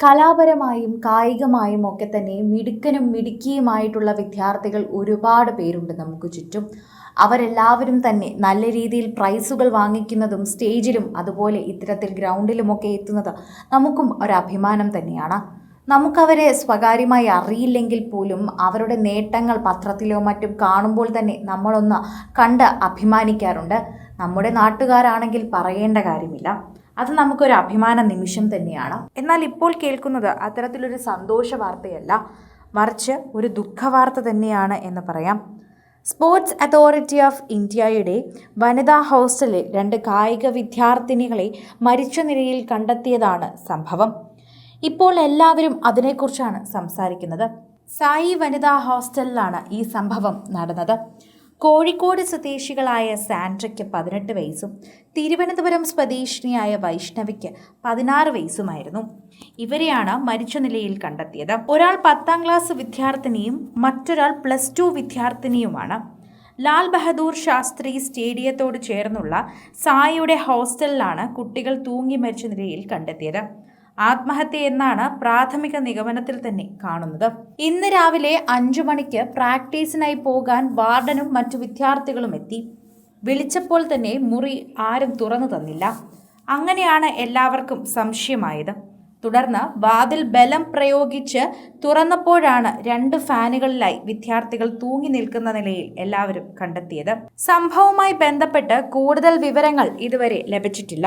കലാപരമായും കായികമായും ഒക്കെ തന്നെ മിടുക്കനും മിടുക്കിയുമായിട്ടുള്ള വിദ്യാർത്ഥികൾ ഒരുപാട് പേരുണ്ട് നമുക്ക് ചുറ്റും. അവരെല്ലാവരും തന്നെ നല്ല രീതിയിൽ പ്രൈസുകൾ വാങ്ങിക്കുന്നതും സ്റ്റേജിലും അതുപോലെ ഇത്തരത്തിൽ ഗ്രൗണ്ടിലുമൊക്കെ എത്തുന്നത് നമുക്കും ഒരു അഭിമാനം തന്നെയാണ്. നമുക്കവരെ സ്വകാര്യമായി അറിയില്ലെങ്കിൽ പോലും അവരുടെ നേട്ടങ്ങൾ പത്രത്തിലോ മറ്റും കാണുമ്പോൾ തന്നെ നമ്മളൊന്ന് കണ്ട് അഭിമാനിക്കാറുണ്ട്. നമ്മുടെ നാട്ടുകാരാണെങ്കിൽ പറയേണ്ട കാര്യമില്ല. അത് നമുക്കൊരു അഭിമാന നിമിഷം തന്നെയാണ്. എന്നാൽ ഇപ്പോൾ കേൾക്കുന്നത് അത്തരത്തിലൊരു സന്തോഷ വാർത്തയല്ല മറിച്ച് ഒരു ദുഃഖവാർത്ത തന്നെയാണ് എന്ന് പറയാം. സ്പോർട്സ് അതോറിറ്റി ഓഫ് ഇന്ത്യയുടെ വനിതാ ഹോസ്റ്റലിൽ രണ്ട് കായിക വിദ്യാർത്ഥിനികളെ മരിച്ച നിലയിൽ കണ്ടെത്തിയതാണ് സംഭവം. ഇപ്പോൾ എല്ലാവരും അതിനെക്കുറിച്ചാണ് സംസാരിക്കുന്നത്. സായി വനിതാ ഹോസ്റ്റലിലാണ് ഈ സംഭവം നടന്നത്. കോഴിക്കോട് സ്വദേശികളായ സാൻഡ്രയ്ക്ക് പതിനെട്ട് വയസ്സും തിരുവനന്തപുരം സ്വദേശിനിയായ വൈഷ്ണവിക്ക് പതിനാറ് വയസ്സുമായിരുന്നു. ഇവരെയാണ് മരിച്ച നിലയിൽ കണ്ടെത്തിയത്. ഒരാൾ പത്താം ക്ലാസ് വിദ്യാർത്ഥിനിയും മറ്റൊരാൾ പ്ലസ് ടു വിദ്യാർത്ഥിനിയുമാണ്. ലാൽ ബഹദൂർ ശാസ്ത്രി സ്റ്റേഡിയത്തോട് ചേർന്നുള്ള സായിയുടെ ഹോസ്റ്റലിലാണ് കുട്ടികൾ തൂങ്ങി മരിച്ച നിലയിൽ കണ്ടെത്തിയത്. ആത്മഹത്യ എന്നാണ് പ്രാഥമിക നിഗമനത്തിൽ തന്നെ കാണുന്നത്. ഇന്ന് രാവിലെ അഞ്ചു മണിക്ക് പ്രാക്ടീസിനായി പോകാൻ വാർഡനും മറ്റു വിദ്യാർത്ഥികളും എത്തി. വിളിച്ചപ്പോൾ തന്നെ മുറി ആരും തുറന്നു തന്നില്ല. അങ്ങനെയാണ് എല്ലാവർക്കും സംശയമായത്. തുടർന്ന് വാതിൽ ബലം പ്രയോഗിച്ച് തുറന്നപ്പോഴാണ് രണ്ട് ഫാനുകളിലായി വിദ്യാർത്ഥികൾ തൂങ്ങി നിൽക്കുന്ന നിലയിൽ എല്ലാവരും കണ്ടെത്തിയത്. സംഭവവുമായി ബന്ധപ്പെട്ട് കൂടുതൽ വിവരങ്ങൾ ഇതുവരെ ലഭിച്ചിട്ടില്ല.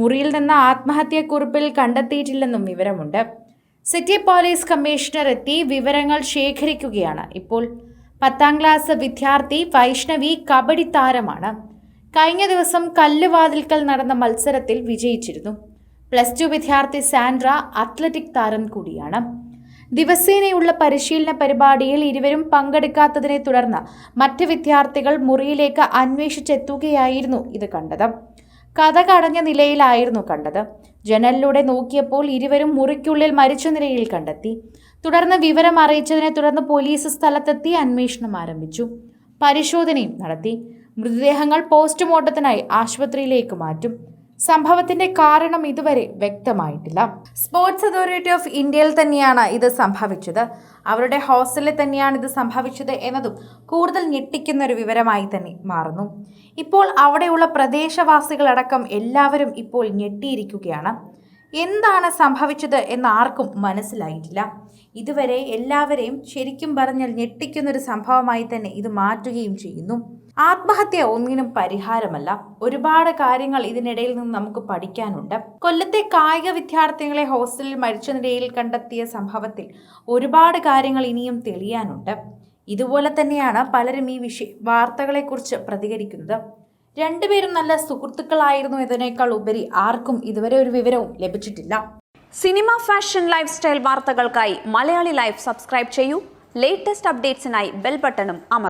മുറിയിൽ നിന്ന് ആത്മഹത്യക്കുറിപ്പിൽ കണ്ടെത്തിയിട്ടില്ലെന്നും വിവരമുണ്ട്. സിറ്റി പോലീസ് കമ്മീഷണർ എത്തി വിവരങ്ങൾ ശേഖരിക്കുകയാണ്. ഇപ്പോൾ പത്താം ക്ലാസ് വിദ്യാർത്ഥി വൈഷ്ണവി കബഡി താരമാണ്. കഴിഞ്ഞ ദിവസം കല്ലുവാതിൽക്കൽ നടന്ന മത്സരത്തിൽ വിജയിച്ചിരുന്നു. പ്ലസ് ടു വിദ്യാർത്ഥി സാൻഡ്ര അത്ലറ്റിക് താരം കൂടിയാണ്. ദിവസേനയുള്ള പരിശീലന പരിപാടിയിൽ ഇരുവരും പങ്കെടുക്കാത്തതിനെ തുടർന്ന് മറ്റ് വിദ്യാർത്ഥികൾ മുറിയിലേക്ക് അന്വേഷിച്ചെത്തുകയായിരുന്നു ഇത് കണ്ടത്. കഥ കടഞ്ഞ നിലയിലായിരുന്നു കണ്ടത്. ജനലിലൂടെ നോക്കിയപ്പോൾ ഇരുവരും മുറിക്കുള്ളിൽ മരിച്ച നിലയിൽ കണ്ടെത്തി. തുടർന്ന് വിവരം അറിയിച്ചതിനെ തുടർന്ന് പോലീസ് സ്ഥലത്തെത്തി അന്വേഷണം ആരംഭിച്ചു. പരിശോധനയും നടത്തി. മൃതദേഹങ്ങൾ പോസ്റ്റ്മോർട്ടത്തിനായി ആശുപത്രിയിലേക്ക് മാറ്റും. സംഭവത്തിന്റെ കാരണം ഇതുവരെ വ്യക്തമായിട്ടില്ല. സ്പോർട്സ് അതോറിറ്റി ഓഫ് ഇന്ത്യയിൽ തന്നെയാണ് ഇത് സംഭവിച്ചത്. അവരുടെ ഹോസ്റ്റലിൽ തന്നെയാണ് ഇത് സംഭവിച്ചത് എന്നതും കൂടുതൽ ഞെട്ടിക്കുന്ന ഒരു വിവരമായി തന്നെ മാറുന്നു. ഇപ്പോൾ അവിടെയുള്ള പ്രദേശവാസികളടക്കം എല്ലാവരും ഇപ്പോൾ ഞെട്ടിയിരിക്കുകയാണ്. എന്താണ് സംഭവിച്ചത് എന്ന് ആർക്കും മനസ്സിലായിട്ടില്ല. ഇതുവരെ എല്ലാവരെയും ശരിക്കും പറഞ്ഞാൽ ഞെട്ടിക്കുന്നൊരു സംഭവമായി തന്നെ ഇത് മാറ്റുകയും ചെയ്യുന്നു. ആത്മഹത്യ ഒന്നിനും പരിഹാരമല്ല. ഒരുപാട് കാര്യങ്ങൾ ഇതിനിടയിൽ നിന്ന് നമുക്ക് പഠിക്കാനുണ്ട്. കൊല്ലത്തെ കായിക വിദ്യാർത്ഥികളെ ഹോസ്റ്റലിൽ മരിച്ച നിലയിൽ കണ്ടെത്തിയ സംഭവത്തിൽ ഒരുപാട് കാര്യങ്ങൾ ഇനിയും തെളിയാനുണ്ട്. ഇതുപോലെ തന്നെയാണ് പലരും ഈ വിഷയ വാർത്തകളെക്കുറിച്ച് പ്രതികരിക്കുന്നത്. രണ്ടുപേരും നല്ല സുഹൃത്തുക്കളായിരുന്നു എന്നതിനേക്കാൾ ഉപരി ആർക്കും ഇതുവരെ ഒരു വിവരവും ലഭിച്ചിട്ടില്ല. സിനിമ ഫാഷൻ ലൈഫ് സ്റ്റൈൽ വാർത്തകൾക്കായി മലയാളി ലൈഫ് സബ്സ്ക്രൈബ് ചെയ്യൂ. ലേറ്റസ്റ്റ് അപ്ഡേറ്റ്സിനായി ബെൽ ബട്ടണും അമർ